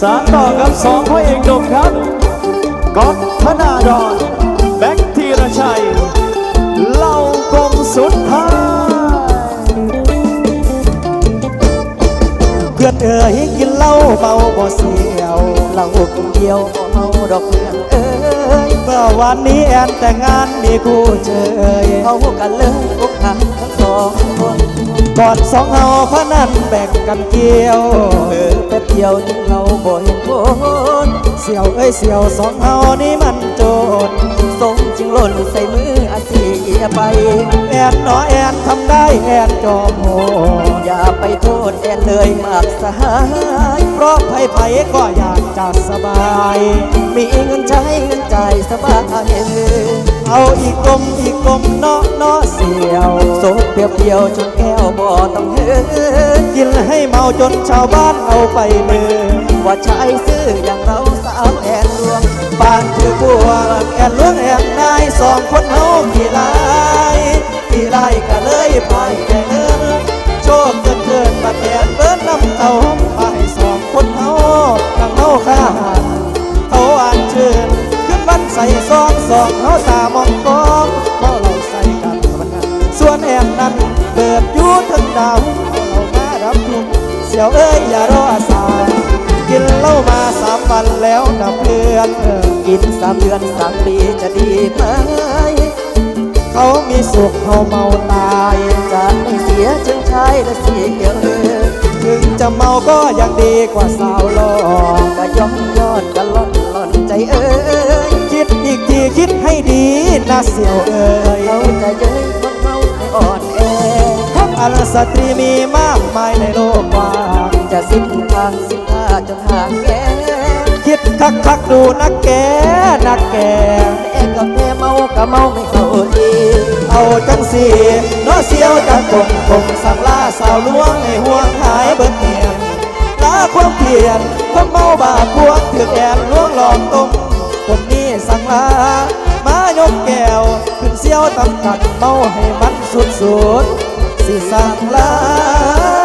สารต่อกับสองพระเอกหนุ่มครับก๊อตธนาดอนแบ็คทีรชัยเล่ากงสุดท้ายเพื่อนเอ๋ยกินเหล้าเมาบ่เสียวเหล้าคนเดียวบ่เมาดอกเพื่อนเอ๋ยเมื่อวันนี้แอนแต่งงานมีคู่เจยเอากันเลยอกหักทั้งสองคนก่อนสองเฮาพนันแบ่งกันเกี่ยว ดียวถึงเราบ่เห็นผลเสี่ยวเอ้ยเสี่ยวสองเฮานี่มันโจรสงจึงหล่นใส่มืออาเสียไป แอนหนอแอนทำได้แอนจอมโหอย่าไปโทษแอนเลยมากสหายเพราะไผ่ไผ่ก็อยากจะสบาย มีเงินใช้เงินจ่ายสบายเอาอีกกลมอีกกลมเนาะเนาะเสียวโซดเปียวเดียวจนแก ต้องเฮกินให้เมาจนชาวบ้านเอาไปเลยว่าชายซื้ออย่างเราสาวแอนลวงบ้านคือพวกแอนลวงแอนนายสองคนเฮากี่ลายกี่ลายก็เลยไปแก่เงินโชคเกินเกินบัดแอนเบิ้นน้ำเอาไปสองคนเฮาตั้งเฮาข้าเขาอ่านเชิญขึ้นบ้านใส่ซองสองเฮาตามองกอง ดาวเอาเรามารับทุกเสียวเอ้ยอย่ารอสายกินเหล้ามาสามวันแล้วนะเพื่อนกินสามเดือนสามปีจะดีไหมเขามีสุขเขาเมาตายจะไม่เสียจึงใชายและเสียเออถึงจะเมาก็ยังดีกว่าสาวหลอกก็ย้อนยอนกันล่อนล่อนใจเอ้ยคิดอีกทีคิดให้ดีนะเสียวเอ้ยเขาจะเย สตรีมีมากมายในโลกกว้างจะสิ้นทางสิ้นท่าจนทางแกคิดคักคักๆดูนักแกนักแกแต่กับแม่เมาก็เมาไม่เข้าดีเอาจังสีน้อเสียวจะกงคงสั่งลาสาวล้วงให้ห่วงหายเบิดเนียนลาความเพียรความเมาบาพวงถือแอนล้วงหลอกตมผมนี่สั่งลามายกแก้วขึ้นเสียวตำกัดเมาให้มันสุดสุดๆ สิสั่งลากงสุดท้าย